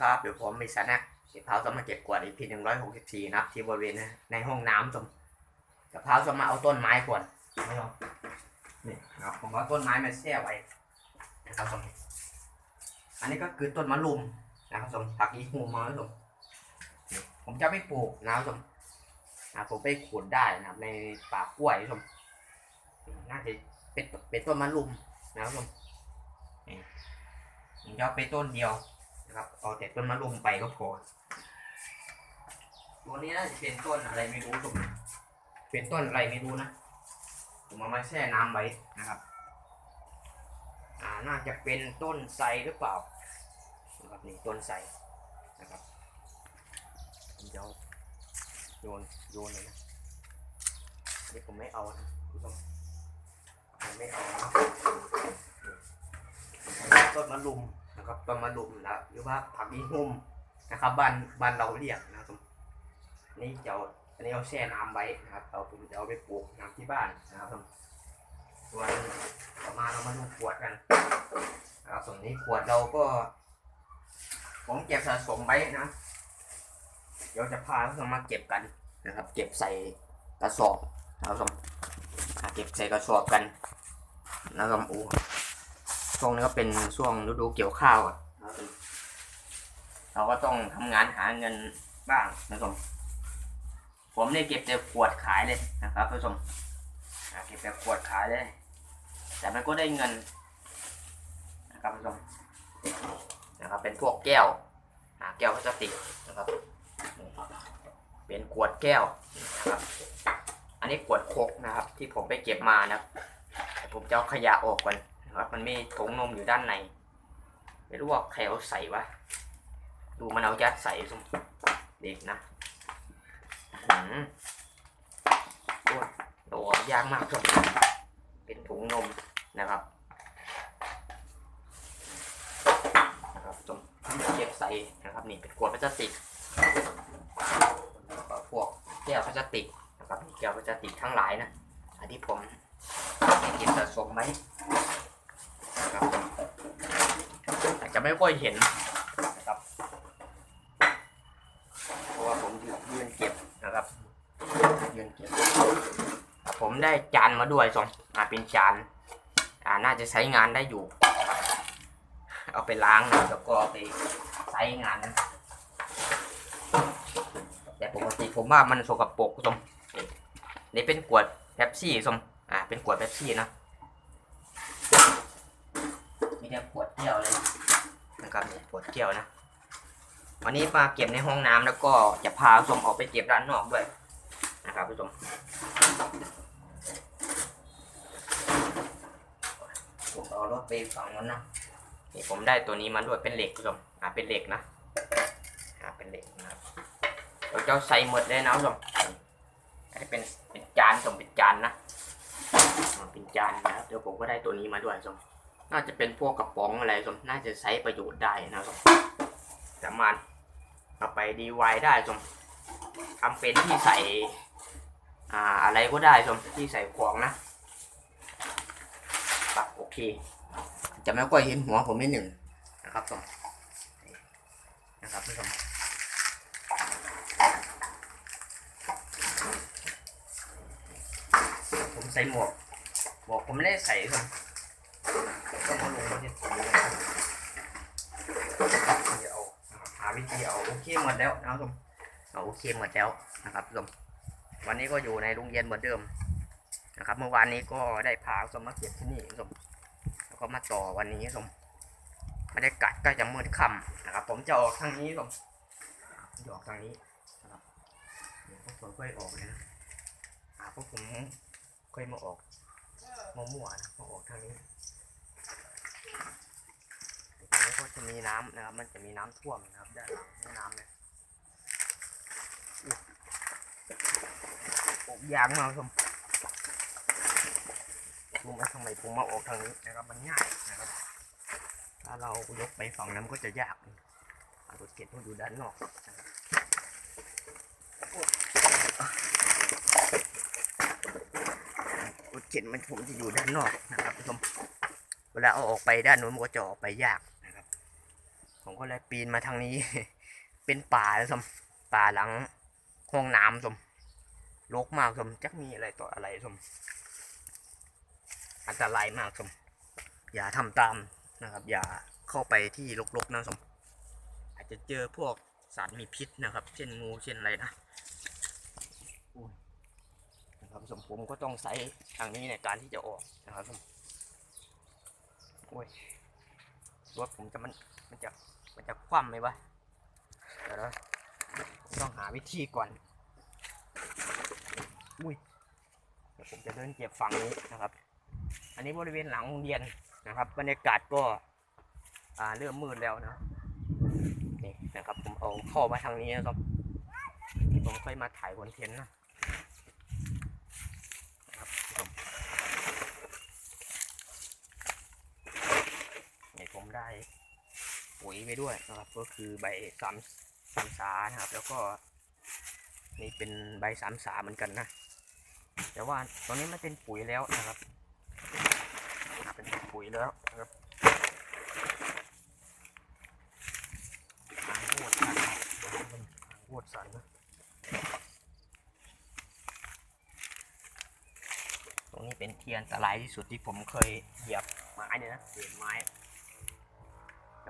ครับเดี๋ยวผมมีสนะเก็บเท้าสมมาเก็บกวาดอีพีหนึ่งร้อยหกสิบสี่นะครับที่บริเวณในห้องน้ำสมกับเท้าสมมาเอาต้นไม้ก่อนไม่เอานี่นะครับผมเอาต้นไม้มาแช่ไว้นะครับสมอันนี้ก็คือต้นมะลุมนะครับสมผักอีหูมาสมนี่ผมจะไม่ปลูกนะครับสมนะผมไปขุดได้นะครับในป่ากล้วยสมน่าจะเป็นเป็นต้นมะลุมนะครับสมนี่ผมจะเอาไปต้นเดียว นะครับ เอาแต่ต้นมะรุมไปก็พอ ตัวนี้น่าจะเป็นต้นอะไรไม่รู้ผมเป็นต้นอะไรไม่รู้นะ ผมเอามาแช่น้ำไว้นะครับ อ่า น่าจะเป็นต้นไทรหรือเปล่านะครับนี่ต้นไทรนะครับผมจะเอาโยนโยนเลยนะอันนี่ผมไม่เอานะคุณผู้ชมผมไม่เอานะต้นมะรุม นะครับต้นมะรุมนะหรือว่าผักอีหุ่มนะครับบ้านบ้านเราเรียกนะครับนี่จะอาอันนี้เอาแช่น้ำไว้นะครับเราผมจะเอาไปปลูกน้ำที่บ้านนะครับส่วนต่อมาเรามาดูขวดกันนะครับส่วนนี้ขวดเราก็ ผมเก็บสะสมไว้นะ เดี๋ยวจะพาท่านมาเก็บกันนะครับ เก็บใส่กระสอบนะครับผมเก็บใส่กระสอบกันนะครับโอ้ ช่วงนี้ก็เป็นช่วงฤดูเกี่ยวข้าวอะเราก็ต้องทำงานหาเงินบ้างนะครับผมเนี่ยเก็บแต่ขวดขายเลยนะครับผู้ชมเก็บแต่ขวดขายเลย แต่มันก็ได้เงินนะครับผู้ชมนะครับ เป็นพวกแก้วอ่าแก้วพลาสติกนะครับ เป็นขวดแก้วนะครับ อันนี้ขวดโคกนะครับ ที่ผมไปเก็บมานะครับผมจะเอาขยะออกก่อน ครับมันมีถุงนมอยู่ด้านใน ไม่รู้ว่าใครเอาใส่วะ ดูมันเอายัดใส่สมเด็กนะอืมโอ้โดยากมากสมเป็นถุงนมนะครับนะครับสมเก็บใส่นะครับนี่เป็นขวดพลาสติกพวกแก้วพลาสติกนะครับแก้วพลาสติกทั้งหลายนะอันที่ผมเก็บสะสมไว้ นะครับอา จะไม่ค่อยเห็นนะครับ เพราะว่าผมยืนเก็บนะครับยืนเก็บ ผมได้จานมาด้วยสองอ่าเป็นจานอ่าน่าจะใช้งานได้อยู่ เอาไปล้างนะแล้วก็เอาไปใช้งาน แต่ปกติผมว่ามันสกปรกสมนี่เป็นขวดเป๊ปซี่สมอ่าเป็นขวดเป๊ปซี่นะมีแต่ขวดแก้วเลย นะครับนี่ขวดแก้วนะ วันนี้มาเก็บในห้องน้ำแล้วก็จะพาผู้ชมออกไปเก็บด้านนอกด้วยนะครับผู้ชมผมเอารถไปฝั่งนั้นนะนี่ผมได้ตัวนี้มาด้วยเป็นเหล็กผู้ชมอ่าเป็นเหล็กนะอ่าเป็นเหล็กนะครับเราจะเอาใส่หมดเลยนะผู้ชมอันนี้เป็นเป็นจานผู้ชมเป็นจานนะเป็นจานนะครับเดี๋ยวผมก็ได้ตัวนี้มาด้วยผู้ชม น่าจะเป็นพวกกระป๋องอะไรสมน่าจะใช้ประโยชน์ได้นะครับสามารถเอาไปดีไวได้สมทำเป็นที่ใส่อ่าอะไรก็ได้สมที่ใส่ของนะปักโอเค จะไม่ค่อยเห็นหัวผมนิดหนึ่งนะครับสมนะครับผู้ชมผมใส่หมวกหมวกผมไม่ได้ใส่สม ต้องเอาลงมาที่ตรงนี้นะครับเดี๋ยวหาวิธีเอาโอเคหมดแล้วนะครับผมเอาโอเคหมดแล้วนะครับผมวันนี้ก็อยู่ในโรงเรียนเหมือนเดิมนะครับ เมื่อวานนี้ก็ได้พาผู้ชมมาเก็บที่นี่ผู้ชมแล้วก็มาต่อวันนี้ผู้ชมบรรยากาศก็จะมืดค่ำนะครับ ผมจะออกทางนี้ผู้ชมจะออกทางนี้นะครับเดี๋ยวพวกผมค่อยออกเลยนะอ่าพวกผมค่อยมาออกมั่วๆนะมาออกทางนี้ ตรง นี้ก็จะมีน้ำนะครับ มันจะมีน้ำท่วมนะครับด้านหลังแม่น้ำเนี่ยอุ๊ยปลูกยางมาชมรู้ไหมทำไมผมมาออกทางนี้นะครับ มันง่ายนะครับ ถ้าเรายกไปฝั่งนั้นก็จะยากอารถเก็บต้องอยู่ด้านนอกนะครับโอ้รถเข็นมันผมจะอยู่ด้านนอกนะครับผมเวลาเอาออกไปด้านนู้นมันก็จะออกไปยาก ก็เลยปีนมาทางนี้ เป็นป่าแล้วสมป่าหลังห้องน้ำสมรกมากสมจักมีอะไรต่ออะไรสมอันตรายมากสมอย่าทำตามนะครับ อย่าเข้าไปที่รกๆนะสมอาจจะเจอพวกสัตว์มีพิษนะครับ เช่นงูเช่นอะไรนะนะครับสมผมก็ต้องใช้ทางนี้ในการที่จะออกนะครับสมโอ้ยรถผมจะมันมันจะ มันจะคว่ำไหมวะเดี๋ยวนะต้องหาวิธีก่อน อุ้ยเดี๋ยวผมจะเดินเก็บฝั่งนี้นะครับ อันนี้บริเวณหลังโรงเรียนนะครับ บรรยากาศก็อ่าเริ่มมืดแล้วนะนี่นะครับ ผมเอาเข้ามาทางนี้นะครับที่ผมค่อยมาถ่ายคอนเทนต์นะนี่ผมได้ ปุ๋ยไปด้วยนะครับ ก็คือใบสามสามสานะครับ แล้วก็ นี่เป็นใบสามสาเหมือนกันนะ แต่ว่าตอนนี้มันเป็นปุ๋ยแล้วนะครับ เป็นปุ๋ยแล้วนะครับหางโหดสันนะตรงนี้เป็นเทียนตรายที่สุดที่ผมเคยเหยียบไม้เนี่ยนะเหยียบไม้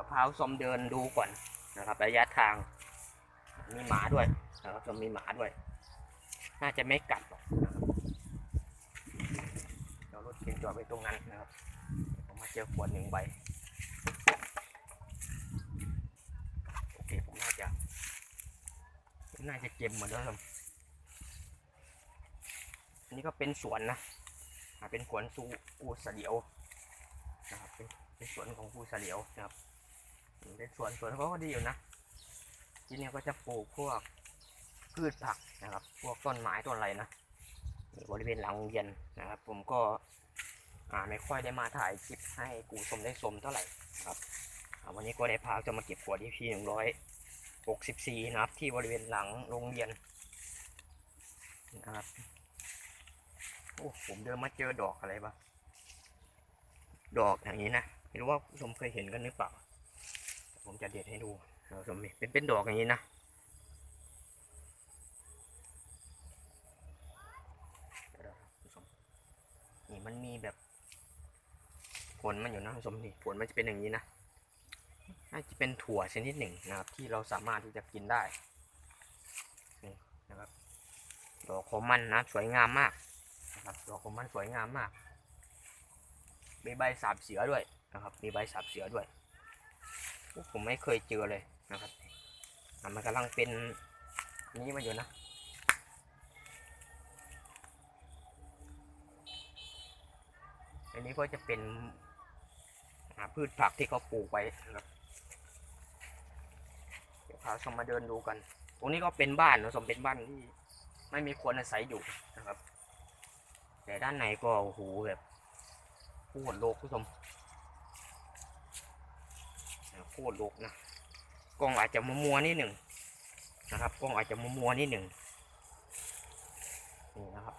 ดี๋ยวพาส้มเดินดูก่อนนะครับ ระยะทาง มีหมาด้วยนะครับส้มมีหมาด้วย น่าจะไม่กัดหรอกนะครับเดี๋ยวรถเข็นจอดไว้ตรงนั้นนะครับผมมาเจอขวดหนึ่งใบโอเคผมน่าจะผมน่าจะเก็บเหมือนเดิมอันนี้ก็เป็นสวนนะเป็นสวนสูกูเสลียวนะครับเป็นสวนของกูเสลียวนะครับ เป็นสวนสวนเขาก็ดีอยู่นะที่นี่ก็จะปลูกพวกพืชผักนะครับ พวกต้นไม้ต้นอะไรนะนี่บริเวณหลังโรงเรียนนะครับ ผมก็อ่าไม่ค่อยได้มาถ่ายคลิปให้กูชมได้ชมเท่าไหร่นะครับวันนี้ก็ได้พาจะมาเก็บขวดที่พีหนึ่งร้อยหกสิบสี่นะครับ ที่บริเวณหลังโรงเรียนนะครับโอ้ผมเดินมาเจอดอกอะไรบ้างดอกอย่างนี้นะไม่รู้ว่าผู้ชมเคยเห็นกันหรือเปล่า ผมจะเด็ดให้ดูนะครับผู้ชมนี่เป็นเป็นดอกอย่างนี้นะนี่มันมีแบบผลมันอยู่นะคุณผู้ชมนี่ผลมันจะเป็นอย่างนี้นะน่าจะเป็นถั่วชนิดหนึ่งนะครับ ที่เราสามารถที่จะกินได้นี่นะครับดอกของมันนะสวยงามมากนะครับดอกของมันสวยงามมากมีใบสาบเสือด้วยนะครับ มีใบสาบเสือด้วย ผมไม่เคยเจอเลยนะครับอะมันกำลังเป็นนี้มาอยู่นะอันนี้ก็จะเป็นพืชผักที่เขาปลูกไว้นะครับเดี๋ยวพาชมมาเดินดูกัน ตรงนี้ก็เป็นบ้านนะสมเป็นบ้านที่ไม่มีคนอาศัยอยู่นะครับ แต่ด้านในก็โอ้โหแบบโคตรโลกผู้ชม โคตรโลกนะกล้องอาจจะมัวๆนิดหนึ่งนะครับกล้องอาจจะมัวๆนิดหนึ่งนี่นะครับ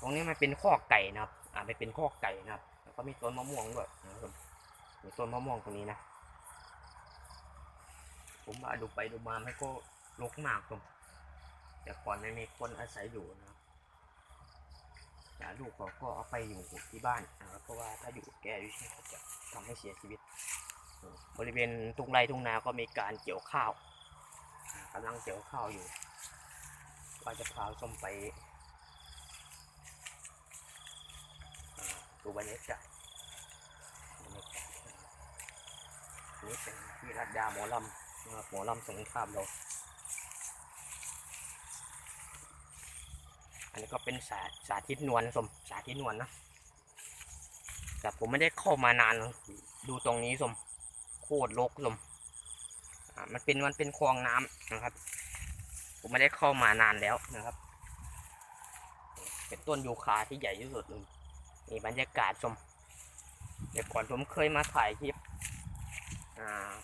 ตรงนี้มันเป็นข้อไก่นะครับอ่าไปเป็นข้อไก่นะครับ แล้วก็มีต้นมะม่วงด้วยนะครับมีต้นมะม่วงตรงนี้นะ ผมมาดูไปดูมาไม่ก็รกมากผมแต่ก่อนไม่มีคนอาศัยอยู่นะครับแต่ลูกเขาก็เอาไปอยู่ที่บ้านนะครับเพราะว่าถ้าอยู่แก่อยู่ที่เขาจะทำให้เสียชีวิต บริเวณทุ่งไร่ทุ่งนาก็มีการเกี่ยวข้าวกำลังเกี่ยวข้าวอยู่ว่าจะพาส้มไปดูบรรยากาศบรรยากาศอันนี่เป็นที่รัดดาหมอลำนะครับหมอลำสงครามเรา อันนี้ก็เป็นสาสาธิตนวลสมสาธิตนวลนะ แต่ผมไม่ได้เข้ามานาน ดูตรงนี้สม ตรรกสมมันเป็นมันเป็นคลองน้ำนะครับ ผมไม่ได้เข้ามานานแล้วนะครับ เป็นต้นยูคาที่ใหญ่ที่สุดเลยนี่บรรยากาศชมเดี๋ยวก่อนผมเคยมาถ่ายคลิป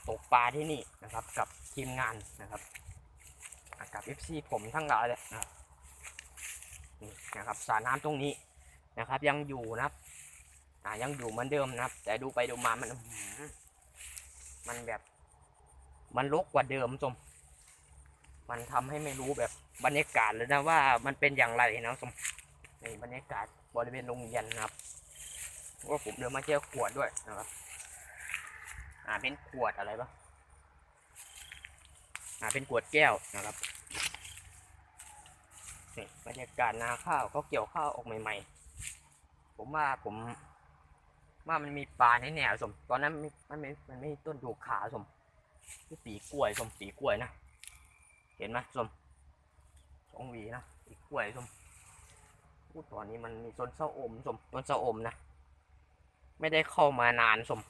ตกปลาที่นี่นะครับ กับทีมงานนะครับอ่ากับ FC ผมทั้งหลายเลยนะครับนี่นะครับสระน้ำตรงนี้นะครับ ยังอยู่นะครับยังอยู่เหมือนเดิมนะครับ แต่ดูไปดูมามันอ มันแบบ มันรกกว่าเดิมชมมันทำให้ไม่รู้แบบบรรยากาศเลยนะว่ามันเป็นอย่างไรนะชมนี่บรรยากาศบริเวณโรงเรียนนะครับว่าผมเดินมาเจอขวดด้วยนะครับอ่าเป็นขวดอะไรปะอ่าเป็นขวดแก้วนะครับนี่บรรยากาศนาข้าวเขาเกี่ยวข้าวออกใหม่ ๆ ผมว่าผม ว่ามันมีปลาในแน่ๆสม ตอนนั้นมันไม่มันไม่ต้นดูขาสมที่ปีกล้วยสมปีกล้วยนะ เห็นไหมสมสองวีนะปีกล้วยสมพูดตอนนี้มันมีต้นเสาอมสมต้นเสาอมนะ ไม่ได้เข้ามานานสม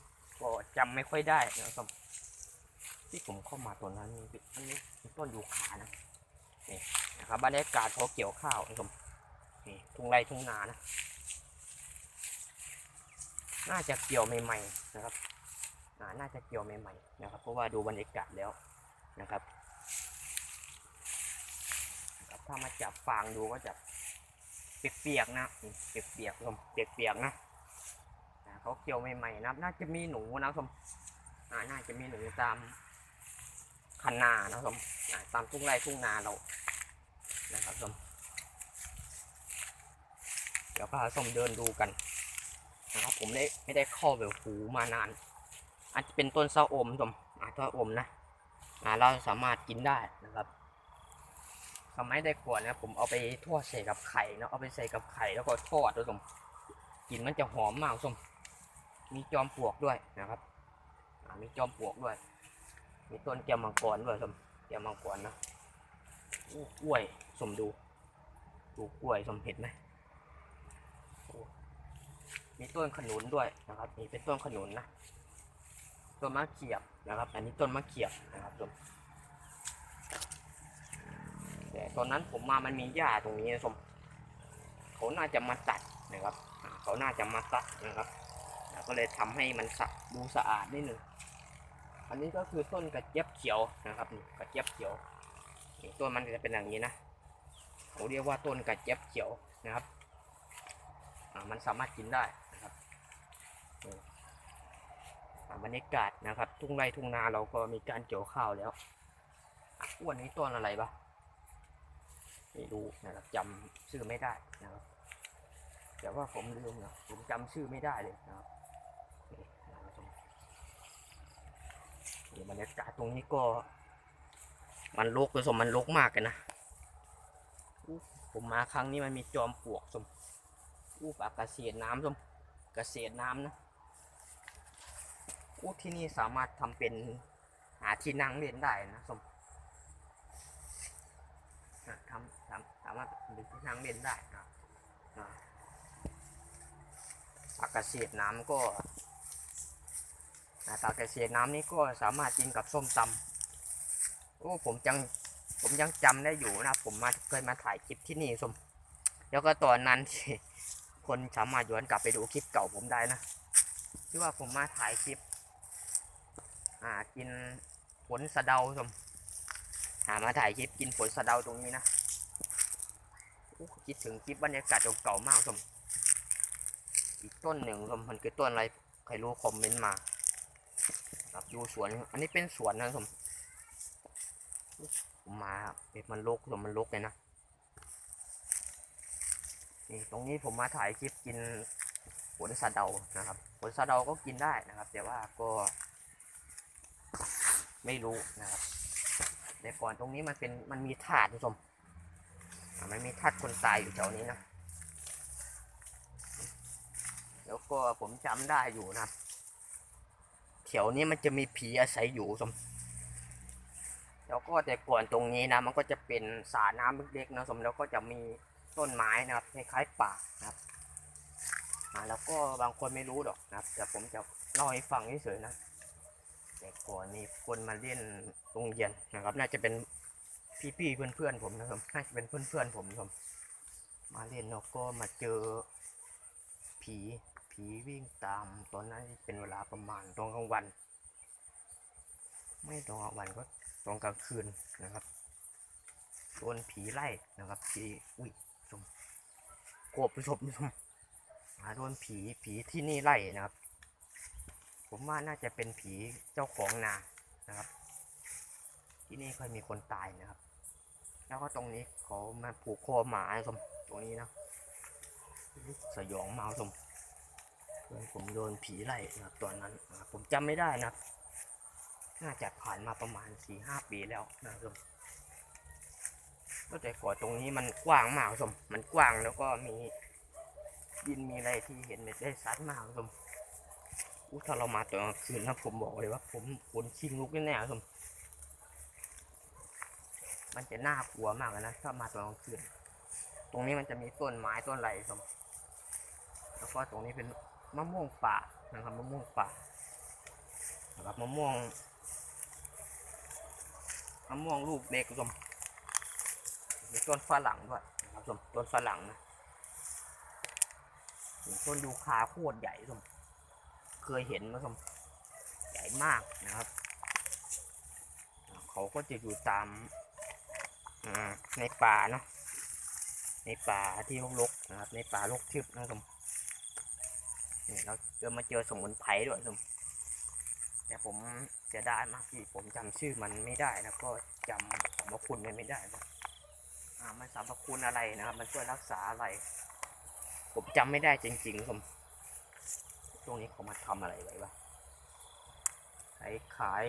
ก็จำไม่ค่อยได้นะสม ที่ผมเข้ามาตอนนั้นมันมันมีต้นยูคานะ นี่นะครับบรรยากาศเขาเกี่ยวข้าวนะสม นี่ทุ่งไร่ทุ่งนานะ น่าจะเกี่ยวใหม่ๆนะครับน่าจะเกี่ยวใหม่ๆนะครับ เพราะว่าดูบรรยากาศแล้วนะครับ ถ้ามาจับฟางดูก็จะเปียกๆนะเปียกๆชมเปียกๆนะเขาเกี่ยวใหม่ๆนะครับน่าจะมีหนูนะชมอ่าน่าจะมีหนูตามคันนานะชมอ่าตามทุ่งไร่ทุ่งนาเรานะครับชมเดี๋ยวพาชมเดินดูกัน นะครับผมได้ไม่ได้ข้าแบบหูมานาน อาจจะเป็นต้นเสาอมสมอาต้นอมนะอ่าเราสามารถกินได้นะครับสมัยได้ก่อนะผมเอาไปทอดใส่กับไข่เนาะเอาไปใส่กับไข่แล้วก็ทอดด้วยสมกลินมันจะหอมมากสมมีจอมปลวกด้วยนะครับมีจอมปลวกด้วย มีต้นแก้วมังกรด้วยสมแก้วมังกรนะอู้กล้วยสมดูดูกล้วยสมเห็นไหม มีต้นขนุนด้วยนะครับนี่เป็นต้นขนุนนะต้นมะเขียบนะครับ อันนี้ต้นมะเขียบนะครับชมแต่ตอนนั้นผมมามันมีหญ้าตรงนี้นะชมเขาน่าจะมาตัดนะครับ เขาน่าจะมาตัดนะครับก็เลยทำให้มันสะดูสะอาดนิดหนึ่งอันนี้ก็คือต้นกระเจี๊ยบเขียวนะครับนี่กระเจี๊ยบเขียวต้นมันจะเป็นอย่างนี้นะเขาเรียกว่าต้นกระเจี๊ยบเขียวนะครับมันสามารถกินได้นะครับนี่อ่า บรรยากาศนะครับ ทุ่งไร่ทุ่งนาเราก็มีการเกี่ยวข้าวแล้วอะอ้วนนี้ต้นอะไรปะไม่รู้นะครับจำชื่อไม่ได้นะครับแต่ว่าผมลืมนะผมจำชื่อไม่ได้เลยนะครับนี่นะครับรรยากาศตรงนี้ก็ มันรกผสมมันรกมากเลยนะผมมาครั้งนี้มันมีจอมปลวกสมอู้ปลาเกษตรน้ำสมเกษตรน้ำนะ อู้ที่นี่สามารถทำเป็นหาที่นั่งเล่นได้นะส้มทำสามสามารถเป็นที่นั่งเล่นได้นะอะปลาเกษตรน้ำก็อะปลาเกษตรน้ำนี่ก็สามารถกินกับส้มตำโอ้ผมยังผมยังจำได้อยู่นะ ผมมาเคยมาถ่ายคลิปที่นี่ส้มแล้วก็ตอนนั้นคนสามารถย้อนกลับไปดูคลิปเก่าผมได้นะที่ว่าผมมาถ่ายคลิป อ่ากินผลสะเดาชมหามาถ่ายคลิปกินผลสะเดาตรงนี้นะคิดถึงคลิปบรรยากาศเก่าๆมากชมอีกต้นหนึ่งชมมันคือต้นอะไรใครรู้คอมเมนต์มาครับอยู่สวนอันนี้เป็นสวนนะชมผมมาเป็นมันลกชมมันลกเลยนะนี่ตรงนี้ผมมาถ่ายคลิปกินผลสะเดานะครับผลสะเดาก็กินได้นะครับ แต่ว่าก็ ไม่รู้นะครับแต่ก่อนตรงนี้มันเป็นมันมีถาดคุณผู้ชมมันมีถาดคนตายอยู่แถวนี้นะ แล้วก็ผมจำได้อยู่นะครับแถวนี้มันจะมีผีอาศัยอยู่คุณผู้ชมแล้วก็แต่ก่อนตรงนี้นะ มันก็จะเป็นสระน้ำเล็กๆนะคุณผู้ชมแล้วก็จะมีต้นไม้นะครับคล้ายๆป่านะครับแล้วก็บางคนไม่รู้หรอกนะครับ แต่ผมจะเล่าให้ฟังเฉยๆนะ แต่ก่อนมีคนมาเล่นโรงเรียนนะครับ น่าจะเป็นพี่ๆเพื่อนๆผมนะครับน่าจะเป็นเพื่อนๆผมนะครับมาเล่นแล้วก็มาเจอผีผีวิ่งตาม ตอนนั้นเป็นเวลาประมาณตอนกลางวัน ไม่ตอนกลางวันก็ตอนกลางคืนนะครับโดนผีไล่นะครับผีอุ้ยชมกบชมชมหาโดนผีผีที่นี่ไล่นะครับ ผมว่าน่าจะเป็นผีเจ้าของนานะครับ ที่นี่เคยมีคนตายนะครับ แล้วก็ตรงนี้เขามาผูกคอหมาสมตรงนี้นะสยองเมาสมเพื่อนผมโดนผีไล่นะครับตอนนั้นนะผมจำไม่ได้นะครับน่าจะผ่านมาประมาณสี่ห้าปีแล้วนะครับก็แต่ก่อนตรงนี้มันกว้างมากครับผมมันกว้างแล้วก็มีดินมีอะไรที่เห็นเม็ดได้ซัดมากครับผม อู้ถ้าเรามาตอนกลางคืนนะผมบอกเลยว่า ผมขนชิงลุกแน่ๆครับมันจะน่ากลัวมากเลยนะถ้ามาตอนกลางคืน ตรงนี้มันจะมีต้นไม้ต้นอะไรครับแล้วก็ตรงนี้เป็นมะม่วงป่านะครับมะม่วงป่านะครับมะม่วงมะม่วงลูกเล็กคุณผู้ชมมีต้นฝรั่งด้วยนะครับคุณผู้ชมต้นฝรั่งนะต้นยูคาโคตรใหญ่คุณผู้ชม เคยเห็นไหมคุณผู้ชมใหญ่มากนะครับ เขาก็จะอยู่ตามในป่าเนาะในป่าที่รกๆนะครับ ในป่ารกทึบนะครับนี่เราเจอมาเจอสมุนไพรด้วยคุณผู้ชมแต่ผมเสียดายมากที่ผมจำชื่อมันไม่ได้แล้วก็จำสรรพคุณมันไม่ได้นะมันสรรพคุณอะไรนะครับ มันช่วยรักษาอะไร ผมจำไม่ได้จริงๆผม ช่วงนี้เขามาทำอะไรไว้บ้างขายขาย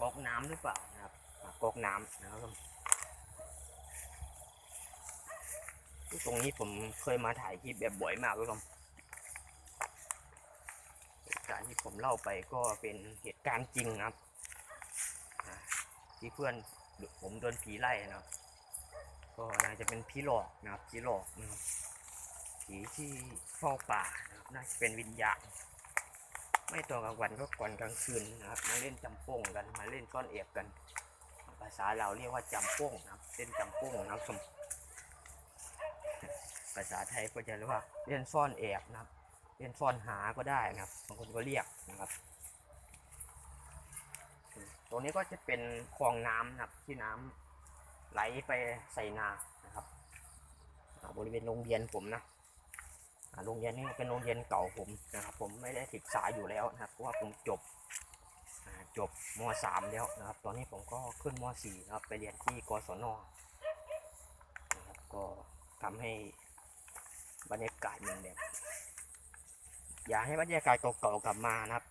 ก๊อกน้ำหรือเปล่านะครับก๊อกน้ำนะครับตรงนี้ผมเคยมาถ่ายคลิปแบบบ่อยมากเลยครับเหตุการณ์ที่ผมเล่าไปก็เป็นเหตุการณ์จริงนะครับที่เพื่อนผมโดนผีไล่นะครับก็น่าจะเป็นผีหลอกนะครับผีหลอกนะครับ ผีที่เฝ้าป่านะครับน่าจะเป็นวิญญาณ ไม่ตอนกลางวันก็ก่อนกลางคืนนะครับ มาเล่นจำโป้งกันมาเล่นซ่อนเอบกัน ภาษาเราเรียกว่าจำโป้งนะครับเล่นจำโป้งนะครับสมภาษาไทยก็จะเรียกว่าเล่นซ่อนแอบนะครับเป็นซ่อนหาก็ได้นะครับบางคนก็เรียกนะครับตรงนี้ก็จะเป็นคลองน้ำนะครับที่น้ำไหลไปใส่นานะครับบริเวณโรงเรียนผมนะ โรงเรียนนี้เป็นโรงเรียนเก่าผมนะครับผมไม่ได้ศึกษาอยู่แล้วนะครับเพราะว่าผมจบอ่าจบม .3 แล้วนะครับ ตอนนี้ผมก็ขึ้นม .4 นะครับ ไปเรียนที่กศนนะครับก็ทำให้บรรยากาศมันแบบอยากให้บรรยากาศเก่าๆกลับมานะครับ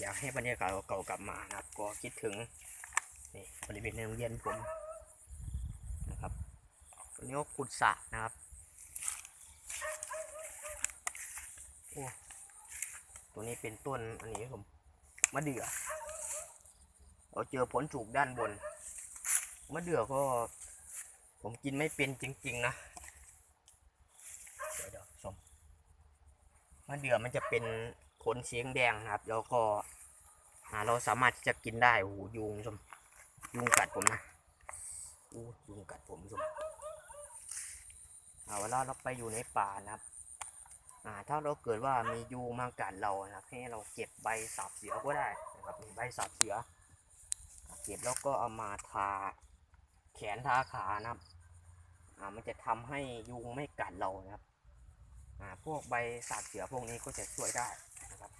อยากให้บรรยากาศเก่าๆกลับมานะครับ ก็คิดถึงนี่บริเวณในโรงเรียนผมนะครับตัวนี้ก็ขุดสระนะครับ โอ้ตัวนี้เป็นต้นอันนี้ผมมะเดื่อ เราเจอผลถูกด้านบนมะเดื่อก็ ผมกินไม่เป็นจริง ๆ นะ เดี๋ยวเดี๋ยวชมมะเดื่อมันจะเป็นขนเสียงแดงนะครับ แล้วก็เราสามารถที่จะกินได้โอ้โหยุงชมยุงกัดผมนะอู้ยุงกัดผมชมเอาเวลาเราไปอยู่ในป่านะครับ อ่าถ้าเราเกิดว่ามียุงมากัดเรานะครับให้เราเก็บใบสาบเสือก็ได้นะครับใบสาบเสือ เก็บแล้วก็เอามาทาแขนทาขานะครับอ่ามันจะทำให้ยุงไม่กัดเรานะครับอ่าพวกใบสาบเสือพวกนี้ก็จะช่วยได้นะครับ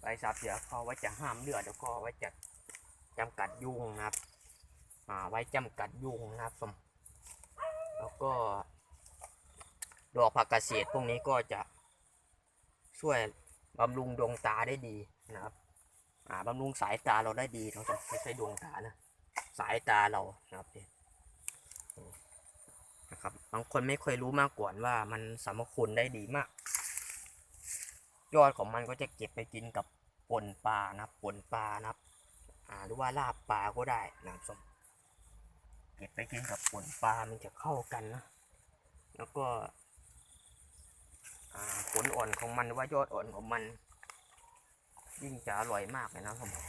ใบสาบเสือเขาไว้จะห้ามเลือดแล้วก็ไว้จะจำกัดยุงนะครับอ่าไว้จำกัดยุงนะครับสมแล้วก็ ดอกผักกาเศษพวกนี้ก็จะช่วยบำรุงดวงตาได้ดีนะครับอ่าบำรุงสายตาเราได้ดีเราจะไม่ใช่ดวงตานะ สายตาเรานะครับเนี่ยนะครับ บางคนไม่เคยรู้มาก่อนว่ามันสรรพคุณได้ดีมาก ยอดของมันก็จะเก็บไปกินกับป่นปลานะป่นปลานะอ่าหรือว่าลาบปลาก็ได้นะครับส้มเก็บไปกินกับป่นปลามันจะเข้ากันนะ แล้วก็ ผลอ่อนของมันหรือว่ายอดอ่อนของมัน ยิ่งจะอร่อยมากเลยนะครับผม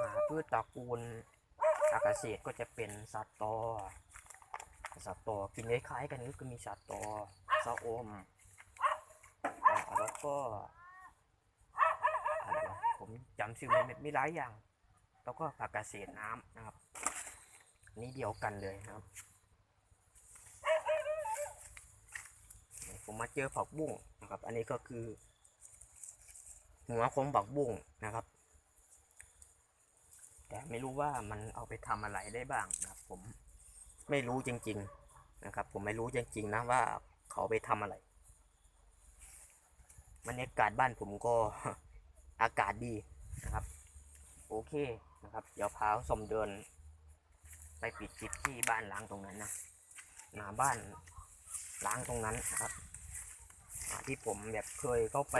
อ่าพืชตระกูลอากาเศษก็จะเป็นสัตว์ตอสัตว์ตอกินคล้ายๆกันก็คือมีสัตว์ตอสะอมอแล้วก็วผมจำชื่อไม่ไม่หลายอย่าง แล้วก็ผักกาเศษน้ำนะครับ นี่เดียวกันเลยนะครับ ผมมาเจอผักบุ้งนะครับ อันนี้ก็คือ หัวของบักบุ้งนะครับ แต่ไม่รู้ว่ามันเอาไปทำอะไรได้บ้างนะครับ ผมไม่รู้จริง ๆนะครับ ผมไม่รู้จริง ๆ นะว่าเขาไปทำอะไรบรรยากาศบ้านผมก็อากาศดีนะครับ โอเคนะครับ เดี๋ยวพาสมเดิน ไปปิดคลิปที่บ้านล้างตรงนั้นนะหน้าบ้านล้างตรงนั้นนะครับ ที่ผมแบบเคยเข้าไป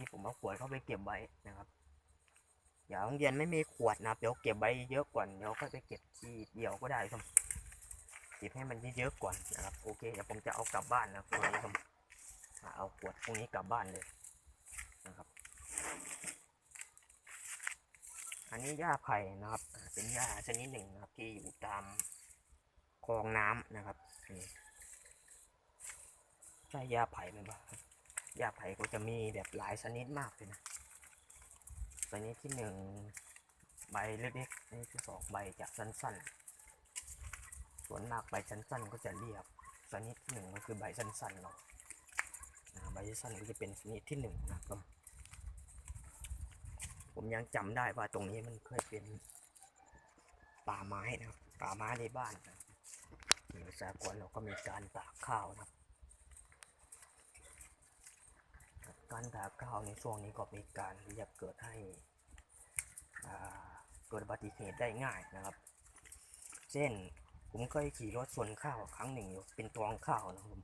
ที่ผมเอาขวดเข้าไปเก็บไว้นะครับเดี๋ยวโรงเรียนไม่มีขวดนะครับเดี๋ยวเก็บไว้เยอะก่อนเดี๋ยวค่อยไปเก็บทีเดียวก็ได้ครับเก็บให้มันเยอะก่อนนะครับโอเคเดี๋ยวผมจะเอากลับบ้านนะคุณผู้ชมอ่าเอาขวดพวกนี้กลับบ้านเลยนะครับ อันนี้หญ้าไผ่นะครับ เป็นหญ้าชนิดหนึ่งนะครับ ที่อยู่ตามคลองน้ำนะครับนี่ ใช่หญ้าไผ่ไหมบ้างหญ้าไผ่ก็จะมีแบบหลายชนิดมากเลยนะชนิดที่หนึ่งใบเล็กๆชนิดที่สองใบจะสั้นๆ ส่วนมากใบสั้นๆก็จะเรียบชนิดที่หนึ่งก็คือใบสั้นๆเนาะใบสั้นก็จะเป็นชนิดที่หนึ่งนะครับผมยังจำได้ว่าตรงนี้มันเคยเป็นป่าไม้นะครับป่าไม้ในบ้านนะในสากลเราก็มีการตากข้าวนะครับ การตากข้าวในช่วงนี้ก็มีการที่จะเกิดให้เกิดอุบัติเหตุได้ง่ายนะครับ เช่นผมเคยขี่รถชนข้าวครั้งหนึ่งอยู่เป็นตองข้าวนะครับ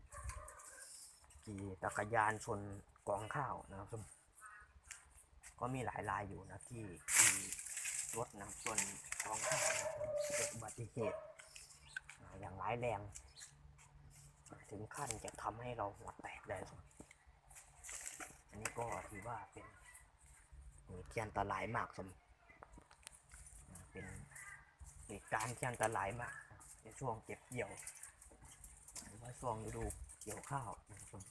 ขี่จักรยานชนกองข้าวนะครับก็มีหลายรายอยู่นะที่ที่รถนำส่วนท้องข้าวนะครับเกิดอุบัติเหตุอ่าอย่างร้ายแรง ถึงขั้นจะทำให้เราหัวแตกได้ครับ อันนี้ก็ถือว่าเป็นเหตุที่อันตรายมากสมอ่าเป็นเหตุการณ์ที่อันตรายมาก ในช่วงเก็บเกี่ยวหรือว่าช่วงฤดูเกี่ยวข้าวนะครับ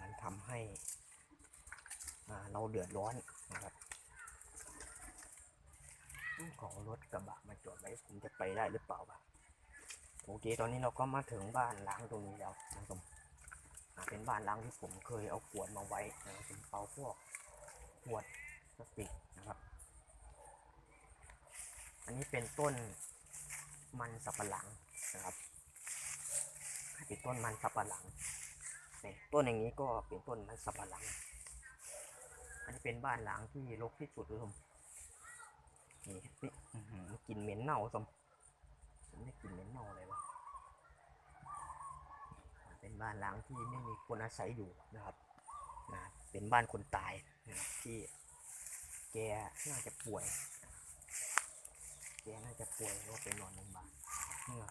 มันทำให้เราเดือดร้อนนะครับต้องขอรถกระบะมาจอดไว้ผมจะไปได้หรือเปล่าวะโอเค ตอนนี้เราก็มาถึงบ้านล้างตรงนี้แล้วนะครับ เป็นบ้านล้างที่ผมเคยเอาขวดมาไว้นะครับผมเอาพวกขวดพลาสติกนะครับ อันนี้เป็นต้นมันสับปะหลังนะครับเป็นต้นมันสับปะหลังนี่ต้นอย่างนี้ก็เป็นต้นมันสับปะหลัง อันนี้เป็นบ้านหลังที่รกที่สุดเลยผมนี่นี่กลิ่นเหม็นเน่าสมผมได้กลิ่นเหม็นเน่าเลยวะ เป็นบ้านหลังที่ไม่มีคนอาศัยอยู่นะครับนะเป็นบ้านคนตายนะที่แกน่าจะป่วยแกน่าจะป่วยแล้วก็ไปนอนโรงพยาบาลเมื่อ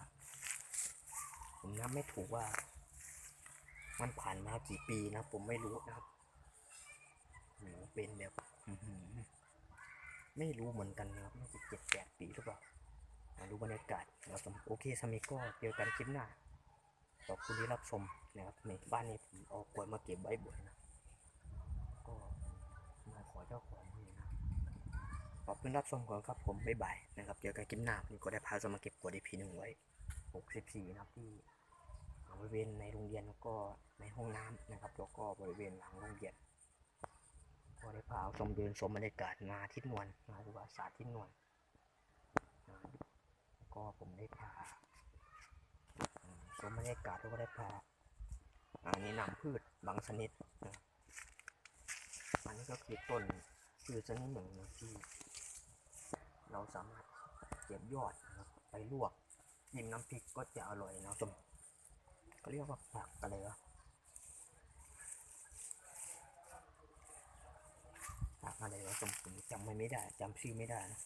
ผมนับไม่ถูกว่า มันผ่านมากี่ปีนะ ผมไม่รู้นะครับหรือเป็นแบบไม่รู้เหมือนกันนะครับน่าจะเจ็ดแปดปีหรือเปล่ามาดูบรรยากาศนะครับผมโอเคสามิก็เจอกันคลิปหน้า ขอบคุณที่รับชมนะครับในบ้านนี้ผมเอากล้วยมาเก็บไว้บ่อยนะก็มาขอเจ้าของนี่นะขอบคุณรับชมก่อนครับผมบ๊ายบายนะครับเจอกันคลิปหน้าผมก็ได้พาสมาเก็บกล้วยดีพีหนึ่งไว้หกสิบสี่นะครับที่บริเวณในโรงเรียนแล้วก็ในห้องน้ำนะครับแล้วก็บริเวณหลังโรงเรียนก็ได้พาชมเดินชมบรรยากาศนาทิศนวลนาอุบาศาสตร์ทิศนวลนแล้วก็ผมได้พา มชมบรรยากาศแล้วก็ได้พาอ่าแนะนำพืชบางชนิดอันนี้ก็คือต้นพืชชนิดหนึ่งนะที่ เราสามารถเก็บยอดนะไปลวกจิ้มน้ำพริกก็จะอร่อยนะชมเขาเรียกว่าผักอะไรวะผักอะไรวะผมผมจำไม่ไม่ได้จำชื่อไม่ได้นะ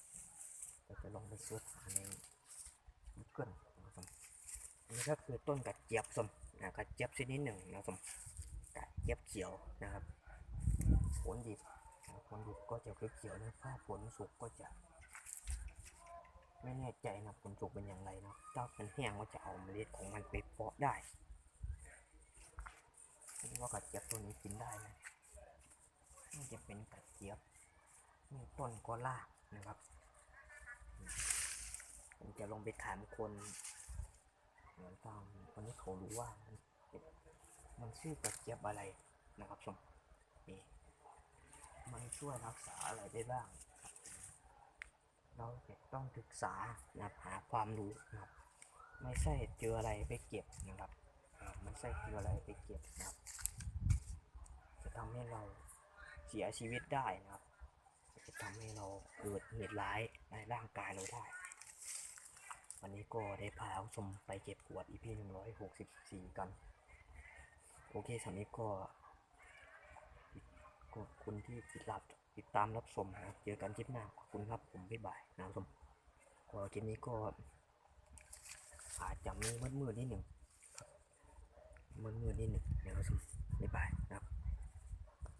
เราจะลองไปเสิร์ชหาใน Google อันนี้ก็คือต้นกระเจี๊ยบสมนะกระเจี๊ยบชนิดหนึ่งนะครับผมกระเจี๊ยบเขียวนะครับผลดิบผลดิบก็จะเขียวๆนะถ้าผลสุกก็จะ ไม่แน่ใจนะผลสุกเป็นอย่างไรนะถ้ามันแห้งก็จะเอาเมล็ดของมันไปเพาะได้ไม่รู้ว่ากระเจี๊ยบตัวนี้กินได้ไหมน่จะเป็นกระเจี๊ยบนี่ต้นก็ลากนะครับ ผมจะลองไปถามคน เหมือนตามคนที่เขารู้ว่ามันมันชื่อกระเจี๊ยบอะไรนะครับชมมันช่วยรักษาอะไรได้บ้าง เราจะต้องศึกษานะครับหาความรู้นะครับไม่ใช่เจออะไรไปเก็บนะครับไม่ใช่เจออะไรไปเก็บนะครับ จะทำให้เราเสียชีวิตได้นะครับ จะทำให้เราเกิดเหตุร้ายในร่างกายเราได้ วันนี้ก็ได้พาผู้ชมไปเก็บขวด EP หนึ่งร้อยหกสิบสี่กัน โอเคสำหรับนี้ก็ขอบคุณที่ติดรับติดตามรับชมนะเจอกันคลิปหน้าขอบคุณครับผมบ๊ายบายนะครับผมก็คลิปนี้ก็อาจจะมีมืดๆนิดหนึ่งมืดๆนิดหนึ่งนะครับผมบ๊ายบายนะครับ